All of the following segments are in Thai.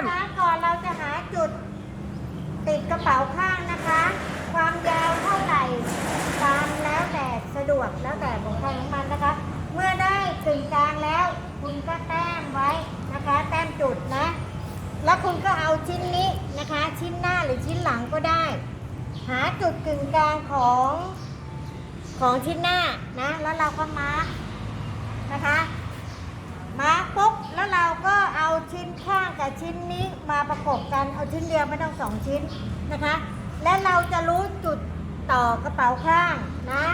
ม นะคะก่อนเราจะหาจุดติดกระเป๋าข้างนะคะ ความยาวเท่าไหร่ตามแล้วแต่สะดวกแล้วแต่ของใครของมันนะคะ เมื่อได้กึ่งกลางแล้ว คุณก็แต้มไว้นะคะ แต้มจุดนะ แล้วคุณก็เอาชิ้นนี้นะคะ ชิ้นหน้าหรือชิ้นหลังก็ได้ หาจุดกึ่งกลางของของชิ้นหน้านะ แล้วเราก็มาร์คะ มาปุ๊บแล้วเราก็เอาชิ้ นข้างกับชิ้นนี้มาประกบกันเอาชิ้นเดียวไม่ต้องสองชิ้นนะคะ และเราจะรู้จุดต่อกระเป๋าข้างนะ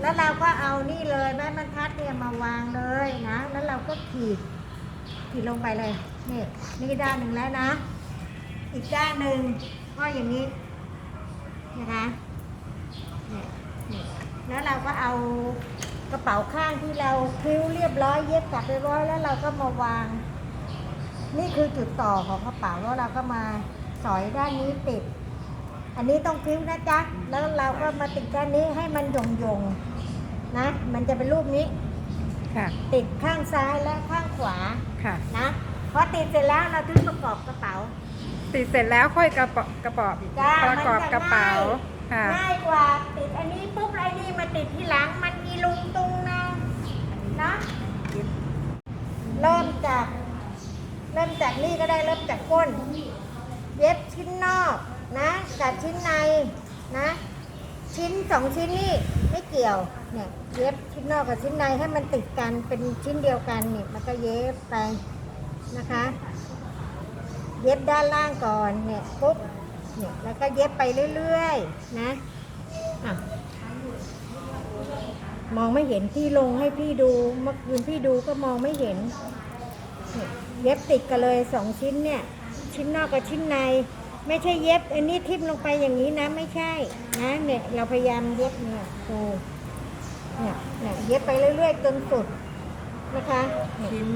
แล้วเราก็เอานี่เลยแม่บรรทัดเนี่ยมาวางเลยนะ แล้วเราก็ขีดขีดลงไปเลยนี่นี่ด้านหนึ่งแล้วนะ อีกด้านหนึ่งก็อย่างนี้นะคะนี่นี่แล้วเราก็เอากระเป๋าข้างที่เราคิ้วเรียบร้อยเย็บกลับเรียบร้อยแล้วเราก็มาวาง นี่คือจุดต่อของกระเป๋าแล้วเราก็มาสอยด้านนี้ติด อันนี้ต้องคิ้วนะจ๊ะ แล้วเราก็มาติดด้านนี้ให้มันหย่งๆนะ มันจะเป็นรูปนี้ ค่ะ ติดข้างซ้ายและข้างขวา ค่ะ นะพอติดเสร็จแล้วเราถึงประกอบกระเป๋า ติดเสร็จแล้วค่อยกระปะกระปอบจ้าประกอบกระเป๋า ค่ะ ง่ายกว่าติดอันนี้ปุ๊บไอ้นี่มาติดที่หลังมันอีลุงตุงนะนะเริ่มจาก เริ่มจากนี่ก็ได้เริ่มจากก้น เย็บชิ้นนอกนะกับชิ้นในนะ ชิ้นสองชิ้นนี่ไม่เกี่ยวเนี่ยเย็บชิ้นนอกกับชิ้นในให้มันติดกันเป็นชิ้นเดียวกันเนี่ยมันก็เย็บไปนะคะ เย็บด้านล่างก่อนเนี่ยปุ๊บเนี่ยแล้วก็เย็บไปเรื่อยๆนะอะมองไม่เห็นที่ลงให้พี่ดูเมื่อคืนพี่ดูก็มองไม่เห็น เย็บติดกันเลยสองชิ้นเนี่ย ชิ้นนอกกับชิ้นใน ไม่ใช่เย็บ อันนี้ทิ่มลงไปอย่างนี้นะไม่ใช่นะเนี่ยเราพยายามเย็บเนี่ยดูเนี่ยเนี่ยเย็บไปเรื่อยๆจนสุดนะคะ ชิ้น